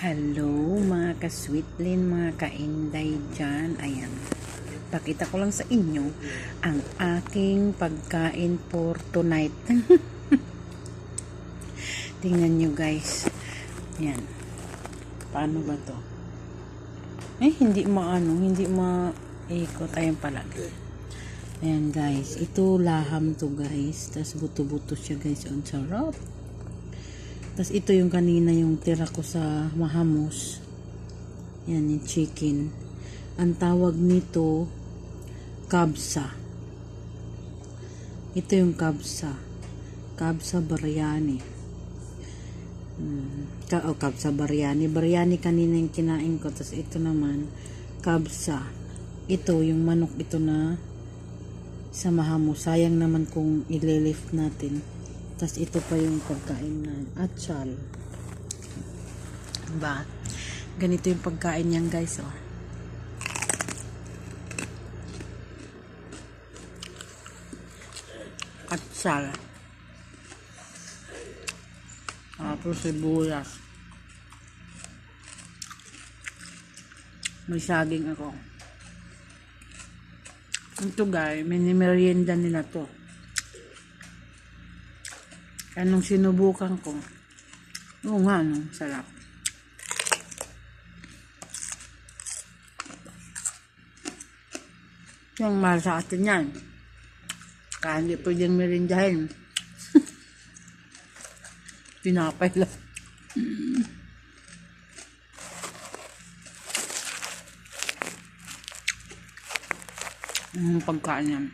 Hello mga ka-sweetlin, mga ka-inday dyan. Ayan. Pakita ko lang sa inyo ang aking pagkain for tonight. Tingnan nyo guys. Ayan. Paano ba to? Eh, hindi maano, hindi maikot. Ayan pala. Ayan guys. Ito laham to guys. Tapos buto-buto siya guys. Ang sarap. Tapos ito yung kanina yung tira ko sa mahamos. Yan yung chicken. Ang tawag nito kabsa. Ito yung kabsa. Kabsa biryani. Hmm. Ka oh, kabsa biryani. Biryani kanina yung kinain ko. Tapos ito naman kabsa. Ito yung manok ito na sa mahamos. Sayang naman kung ililift natin. Tapos ito pa yung pagkain na atsal. Diba? Ganito yung pagkain niyan guys, oh. Atsal. Tapos sibuyas. May saging ako. Ito guys, merienda nila to. Kaya nung sinubukan ko, oo nga, no, sarap. Yung mahal sa atin yan. Kaya hindi pwedeng merindahin. Pinapay lang. Ang pagkain yan.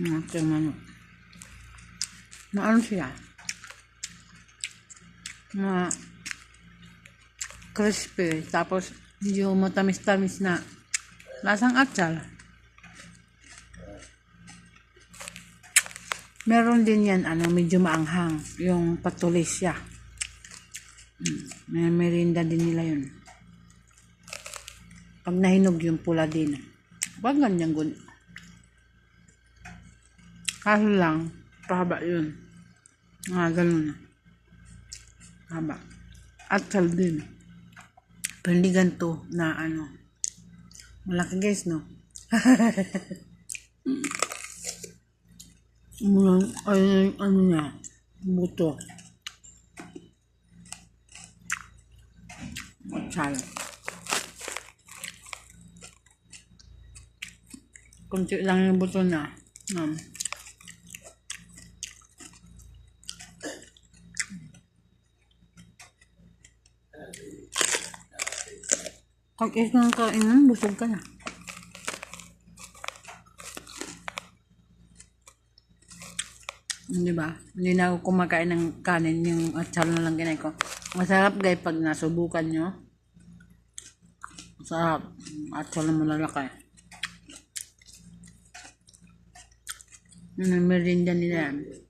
Ang ating manok na ano siya? Na crispy tapos medyo matamis-tamis na lasang atsal. Meron din yan ano medyo maanghang yung patulis siya Mm, may merinda din nila yun. Pag nahinog yung pula din. Wag ganyan gun kaso lang pahaba yun mga ganun na. Haba. At sal din. Pero hindi ganito na ano. Malaki guys, no? Mga, ay, ano niya, buto. Sal. Kunti lang yung buto na. Um, Pag is ng kainan, busog ka na. Di ba? Hindi na ako kumakain ng kanin yung atsal na lang kinain ko. Masarap guys pag nasubukan nyo. Masarap. Atsal na malalaki. Ang merinda nila yan.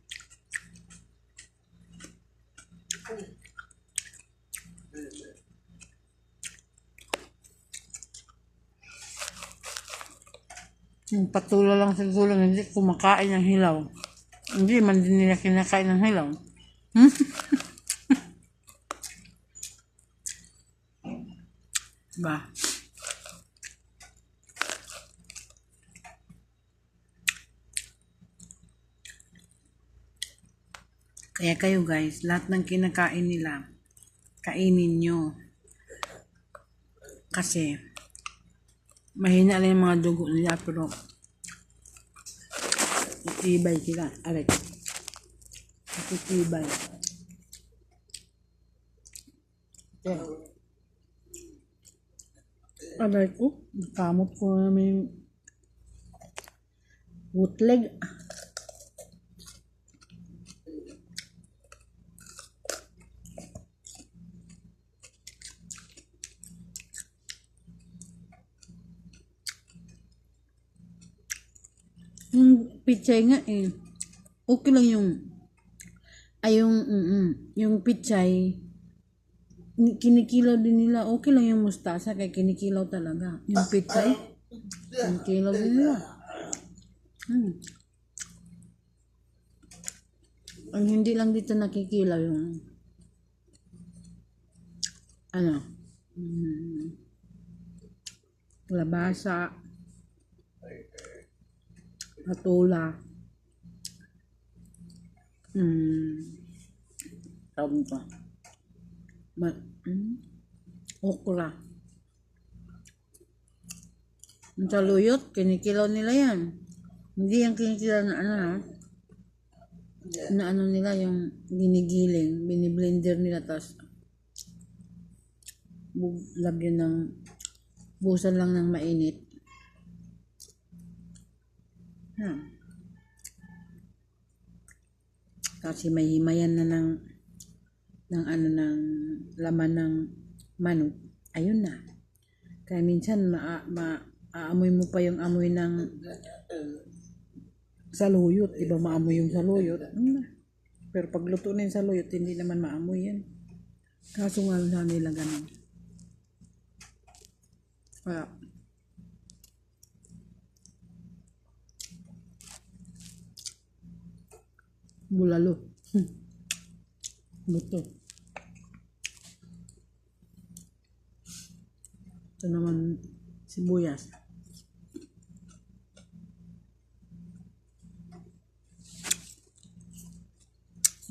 Patula lang siguro hindi kumakain ng hilaw. Hindi man din nila kinakain ng hilaw. Hmm? ba? Kaya kayo guys, lahat ng kinakain nila, kainin nyo. Kasi, mahina lang yung mga dugo nila pero Titibay sila. Aray. Titibay. Okay. Aray ko. Kamot ko namin bootleg. Yung pichay nga eh. Okay lang yung ay yung mm, yung pichay ni- kinikilaw din nila. Okay lang yung mustasa kay kinikilaw talaga. Yung pichay kinikilaw din nila. Hmm. Ang hindi lang dito nakikilaw yung ano, mm, labasa, patula, mm, tawag ko, ma, mm, okra. Yung saluyot, kinikilaw nila yan. Hindi yung kinikilaw na ano, ha? na ano nila yung ginigiling, biniblender nila tapos lagyan ng busan lang ng mainit. Yan. Kasi may himayan na ng ng ano ng laman ng manok. Ayun na. Kaya minsan ma, ma aamoy mo pa yung amoy ng saluyot. Iba maamoy yung saluyot. Na. Pero pag luto na yung saluyot, hindi naman maamoy yan. Kaso nga lang nila ganun. Kaya, bulalo. Hmm. Buto. Ito naman sibuyas.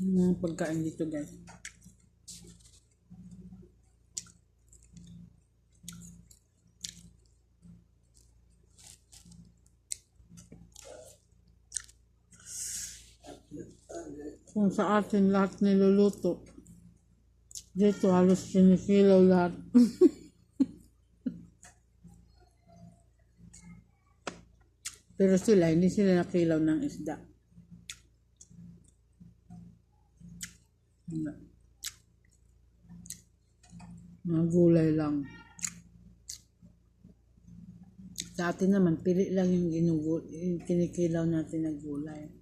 Yung mga pagkain dito guys. Kung sa atin lahat niluluto. Dito halos sinikilaw lahat. Pero sila, hindi sila nakilaw ng isda. Mga gulay lang. Sa atin naman, pili lang yung, ginugul, yung kinikilaw natin na gulay.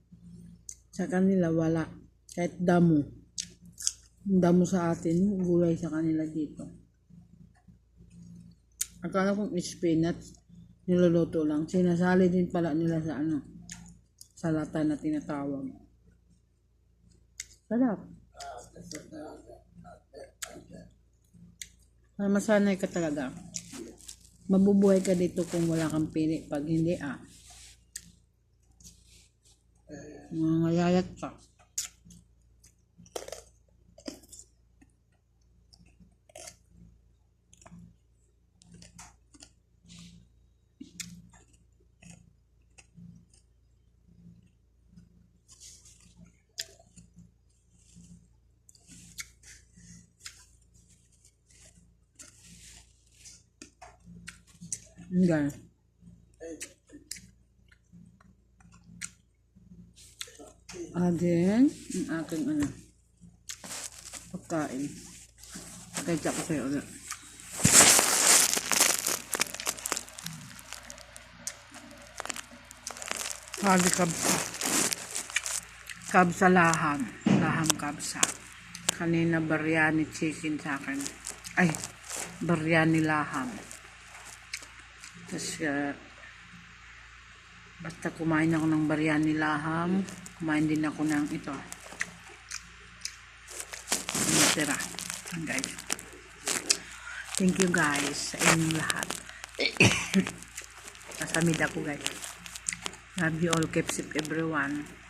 Sa kanila, wala. Kahit damo. Yung damo sa atin, gulay sa kanila dito. Akala kong spinach, niluluto lang. Sinasali din pala nila sa ano, sa lata na tinatawag. Sarap. Para masanay ka talaga. Mabubuhay ka dito kung wala kang pili. Pag hindi, ah. Mangayayat ka. Hindi. Again, ang aking ano, pagkain. Kaya ko sa'yo ulit. Hali kabsa. Kabsa laham. Laham kabsa. Kanina biryani chicken sa akin. Ay, biryani laham. Tapos, uh, basta kumain ako ng biryani laham, kumain din ako ng ito. Natira. Ang. Thank you guys sa inyong lahat. Nasamid ako guys. Love you all. Keep safe everyone.